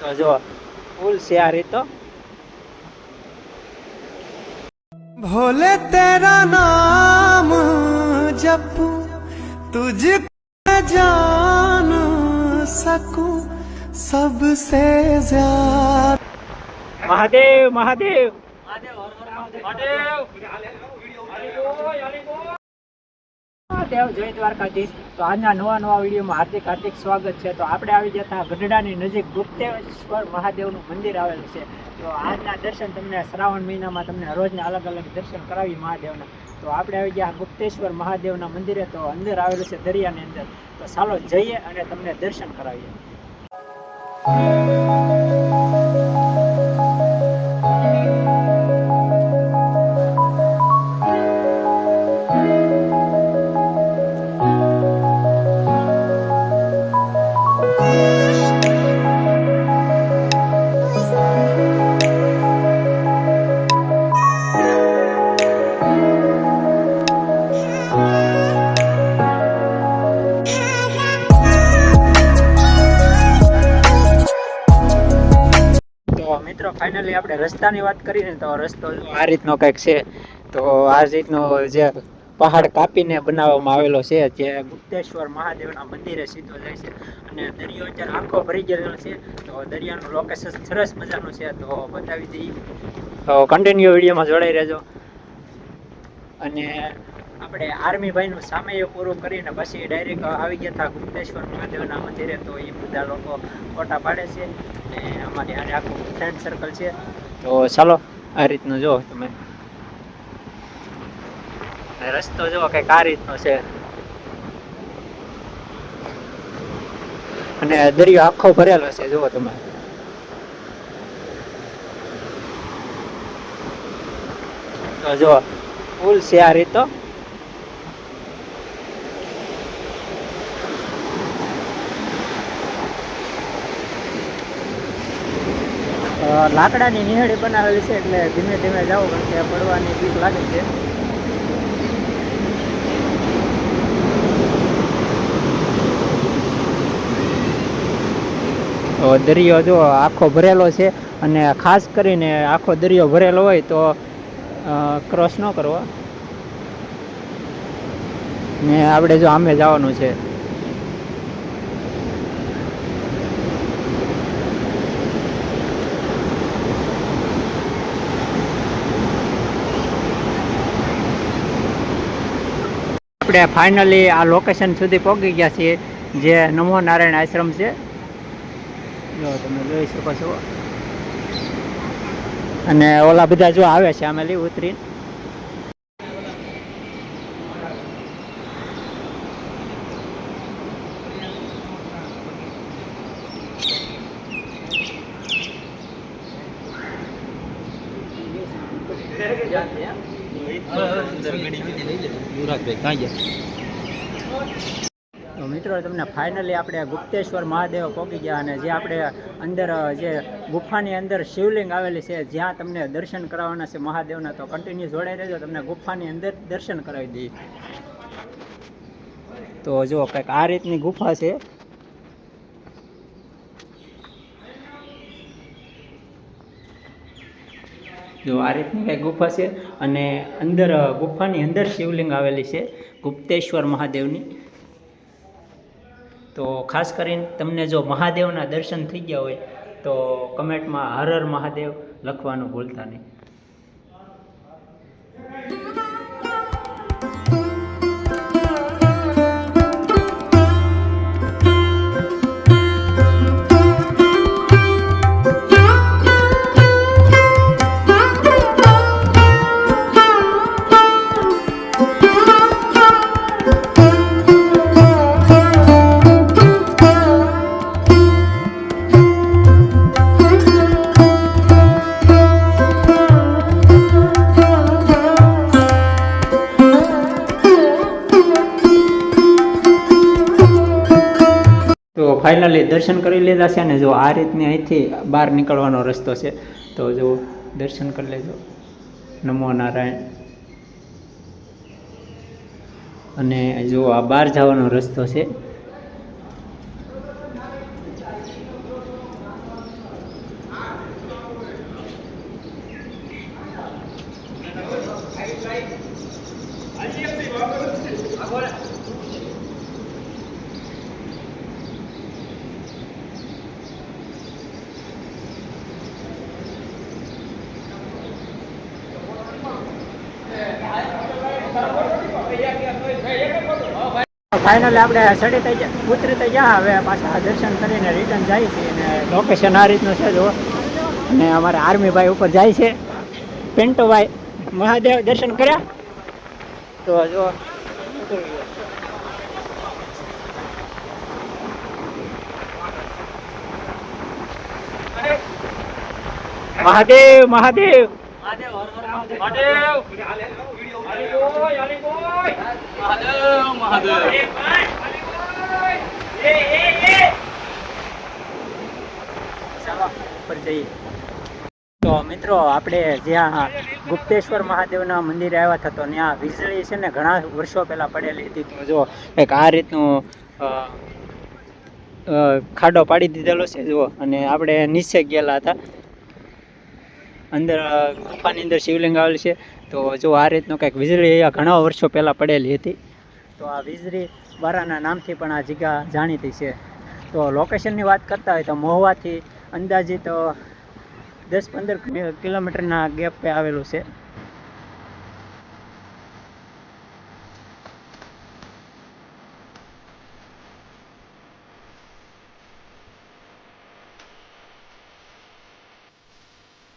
તો જો ફૂલ છે આ રીતો ભોલે તેરા નામ જપું તુજ જાન સકું સબસે મહાદેવ મહાદેવ. જય દ્વારકાધીશ. તો આજના નવા નવા વિડીયોમાં હાર્દિક હાર્દિક સ્વાગત છે. તો આપણે આવી જતા ગઢડાની નજીક ગુપ્તેશ્વર મહાદેવનું મંદિર આવેલું છે. તો આજના દર્શન તમને શ્રાવણ મહિનામાં તમને રોજના અલગ અલગ દર્શન કરાવી મહાદેવના. તો આપણે આવી ગયા ગુપ્તેશ્વર મહાદેવના મંદિરે, તો અંદર આવેલું છે દરિયાની અંદર. તો ચાલો જઈએ અને તમને દર્શન કરાવીએ. મિત્રો ફાઇનલી આપણે રસ્તાની વાત કરીને તો રસ્તો આ રીતનો કંઈક છે. તો આ રીતનો જે પહાડ કાપીને બનાવવામાં આવેલો છે, જે ગુપ્તેશ્વર મહાદેવના મંદિરે સીધો જાય છે. અને દરિયો અત્યારે આખો ભરી ગયેલો છે. તો દરિયાનું લોકેશન સરસ મજાનું છે. તો બતાવી દઈએ. તો કન્ટિન્યુ વિડીયોમાં જોડાઈ રહેજો. અને આપણે આર્મી ભાઈનું સામે પૂરું કરીને પછી ડાયરેક્ટ આવી ગયા હતા ગુપ્તેશ્વર મહાદેવના મંદિરે. તો એ બધા લોકો ફોટા પાડે છે અને અમારી આને આખું ફ્રેન્ડ સર્કલ છે. તો ચાલો, આ રીતનું જો તમે. રસ્તો જો કંઈક આ રીતનો છે. અને દરિયો આખો ભરેલો છે, જુઓ તમે. તો જો ફૂલ છે આ રીતો. લાકડાની નિહળી બનાવેલી છે એટલે ધીમે ધીમે જાવ કારણ કે પડવાની બીક લાગે છે. દરિયો જો આખો ભરેલો છે અને ખાસ કરીને આખો દરિયો ભરેલો હોય તો ક્રોસ ન કરવો. ને આપણે જો આમે જવાનું છે. આપણે ફાઇનલી આ લોકેશન સુધી પહોંચી ગયા છીએ, જે નમો નારાયણ આશ્રમ છે. જો તમે જોઈ શકો છો. અને ઓલા બધા જો આવે છે આમેલી ઉતરી તો મિત્રો, તમને ફાઇનલી આપણે ગુપ્તેશ્વર મહાદેવ પહોંચી ગયા અને જે આપણે અંદર જે ગુફાની અંદર શિવલિંગ આવેલી છે, જ્યાં તમને દર્શન કરાવવાના છે મહાદેવના, તો કન્ટિન્યુ જોડાઈ રહેજો, તમને ગુફાની અંદર દર્શન કરાવી દઈએ. તો જો કંઈક આ રીતની ગુફા છે જો આ રીતની કંઈ ગુફા છે અને અંદર ગુફાની અંદર શિવલિંગ આવેલી છે, ગુપ્તેશ્વર મહાદેવની. તો ખાસ કરીને તમને જો મહાદેવના દર્શન થઈ ગયા હોય, તો કમેન્ટમાં હર હર મહાદેવ લખવાનું ભૂલતા નહીં. તો ફાઇનલી દર્શન કરી લીધા છે અને જો આ રીતની અહીંથી બહાર નીકળવાનો રસ્તો છે તો જો દર્શન કરી લેજો. નમો નારાયણ. અને જો આ બહાર જવાનો રસ્તો છે Agora, ફાઇનલી આપણે સડી થઈ જાય ઉતરી થઈ જાય હવે પાછા દર્શન કરીને રિટર્ન જાય છે અને લોકેશન આ રીતનું છે જો અને અમારા આર્મી ભાઈ ઉપર જાય છે. પિન્ટુ ભાઈ, મહાદેવ, દર્શન કર્યા? તો જો મહાદેવ મહાદેવ. ચાલો ઉપર જઈએ. તો મિત્રો આપણે જ્યાં ગુપ્તેશ્વર મહાદેવના મંદિરે આવ્યા હતા તો ત્યાં વીજળી છે ને ઘણા વર્ષો પહેલાં પડેલી હતી. તો જો એક આ રીતનું ખાડો પાડી દીધેલો છે જુઓ. અને આપણે નીચે ગયેલા હતા. અંદર ગુફાની અંદર શિવલિંગ આવેલું છે. તો જો આ રીતનું કંઈક વીજળી અહીંયા ઘણા વર્ષો પહેલાં પડેલી હતી. તો આ વીજળી બારાના નામથી પણ આ જગ્યા જાણીતી છે. તો લોકેશનની વાત કરતા હોય તો મહુવાથી અંદાજિત દસ પંદર કિલોમીટરના ગેપ આવેલું છે.